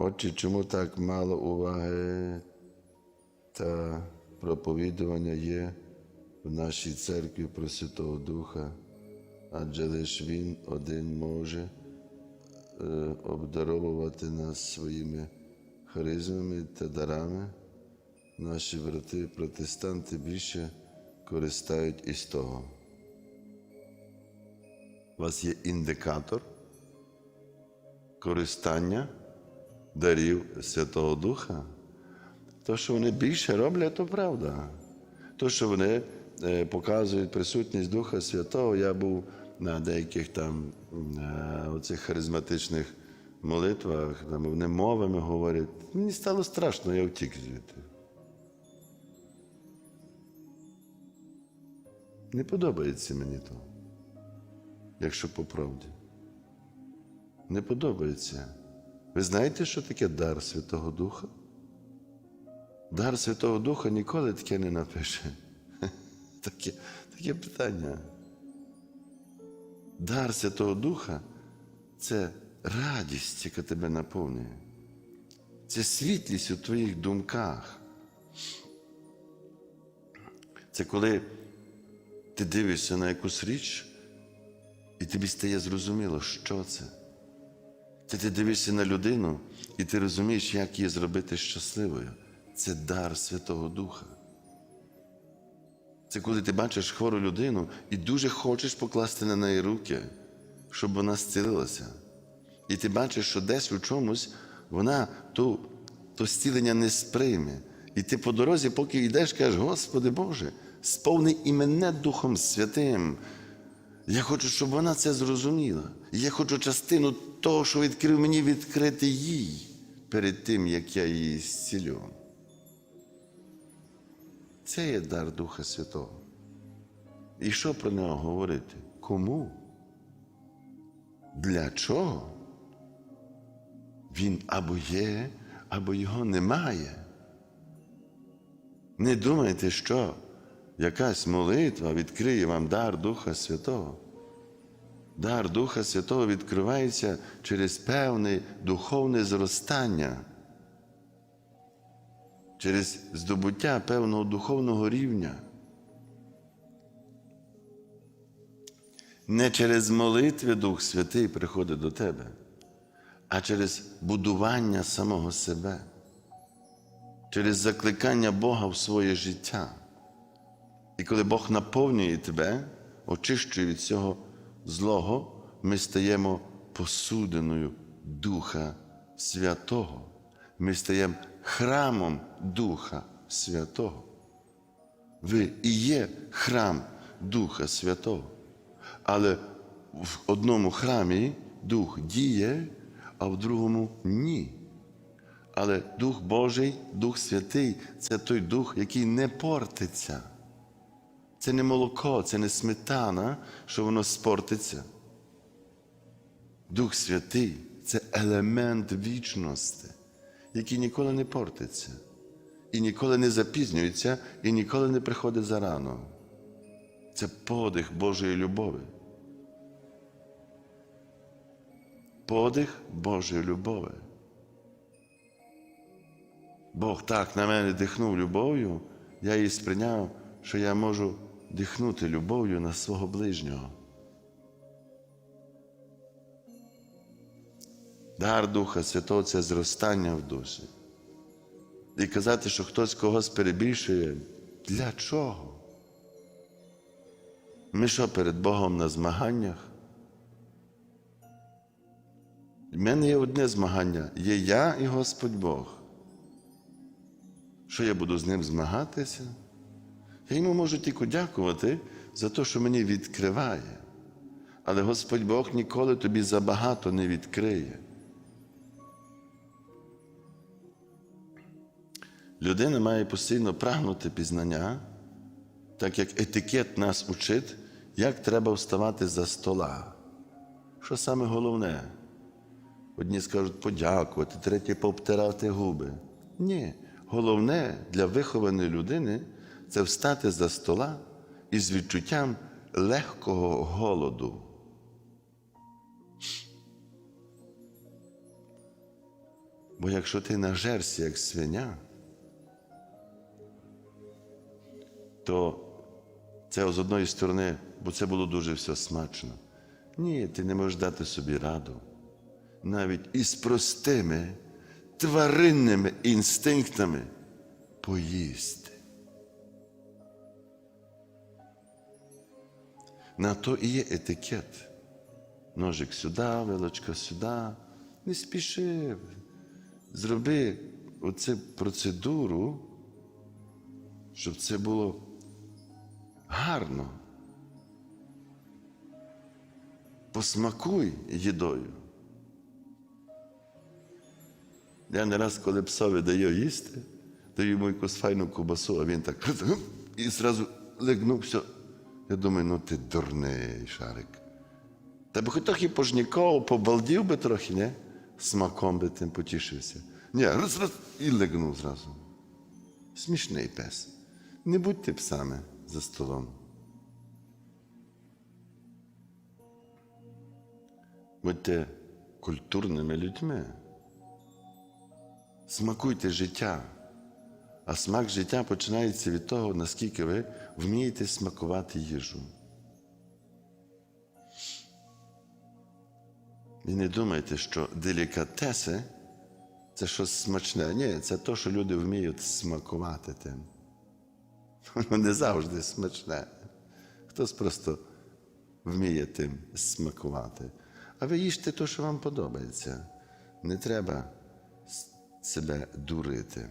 Отче, чому так мало уваги та проповідування є в нашій церкві про Святого Духа, адже лише Він один може е, обдаровувати нас своїми харизмами та дарами. Наші брати протестанти більше користають із того. У вас є індикатор користання дарів Святого Духа. То, що вони більше роблять, то правда. То, що вони е, показують присутність Духа Святого, я був на деяких там е, оцих харизматичних молитвах, там вони мовами говорять. Мені стало страшно, я втік звідти. Не подобається мені то, якщо по правді. Не подобається. Ви знаєте, що таке дар Святого Духа? Дар Святого Духа ніколи таке не напише. Таке, таке питання. Дар Святого Духа це радість, яка тебе наповнює. Це світлість у твоїх думках. Це коли ти дивишся на якусь річ, і тобі стає зрозуміло, що це. Ти, ти дивишся на людину, і ти розумієш, як її зробити щасливою. Це дар Святого Духа. Це коли ти бачиш хвору людину і дуже хочеш покласти на неї руки, щоб вона зцілилася. І ти бачиш, що десь у чомусь вона то, то зцілення не сприйме. І ти по дорозі, поки йдеш, кажеш, Господи Боже, сповни і мене Духом Святим. Я хочу, щоб вона це зрозуміла. Я хочу частину того, що відкрив мені, відкрити їй перед тим, як я її зцілю. Це є дар Духа Святого. І що про нього говорити? Кому? Для чого? Він або є, або його немає. Не думайте, що якась молитва відкриє вам дар Духа Святого. Дар Духа Святого відкривається через певне духовне зростання, через здобуття певного духовного рівня. Не через молитви Дух Святий приходить до тебе, а через будування самого себе, через закликання Бога в своє життя. І коли Бог наповнює тебе, очищує від цього злого, ми стаємо посудиною Духа Святого. Ми стаємо храмом Духа Святого. Ви і є храм Духа Святого. Але в одному храмі Дух діє, а в другому ні. Але Дух Божий, Дух Святий це той Дух, який не портиться. Це не молоко, це не сметана, що воно спортиться. Дух Святий це елемент вічності, який ніколи не портиться, і ніколи не запізнюється, і ніколи не приходить зарано. Це подих Божої любові. Подих Божої любові. Бог так на мене дихнув любов'ю, я її сприйняв, що я можу дихнути любов'ю на свого ближнього. Дар Духа Святого це зростання в душі. І казати, що хтось когось перебільшує, для чого? Ми що перед Богом на змаганнях? У мене є одне змагання є я і Господь Бог. Що я буду з ним змагатися? Я йому можу тільки дякувати за те, що мені відкриває. Але Господь Бог ніколи тобі забагато не відкриє. Людина має постійно прагнути пізнання, так як етикет нас учить, як треба вставати за стола. Що саме головне? Одні скажуть подякувати, треті пообтирати губи. Ні, головне для вихованої людини це встати за стола із відчуттям легкого голоду. Бо якщо ти нажерся, як свиня, то це з одної сторони, бо це було дуже все смачно. Ні, ти не можеш дати собі раду. Навіть із простими тваринними інстинктами поїсти. На то і є етикет. Ножик сюди, вилочка сюди. Не спіши. Зроби оцю процедуру, щоб це було гарно. Посмакуй їдою. Я не раз, коли псові даю їсти, даю йому якусь файну ковбасу, а він так і зразу легнувся. Я думаю, ну ти дурний шарик. Та би хоч трохи пожніков, побалдів би трохи, не? Смаком би тим потішився. Ні, раз, раз і легнув зразу. Смішний пес. Не будьте псами за столом. Будьте культурними людьми. Смакуйте життя. А смак життя починається від того, наскільки ви вмієте смакувати їжу. І не думайте, що делікатеси це щось смачне. Ні, це те, що люди вміють смакувати тим. Воно не завжди смачне. Хтось просто вміє тим смакувати. А ви їжте те, що вам подобається. Не треба себе дурити.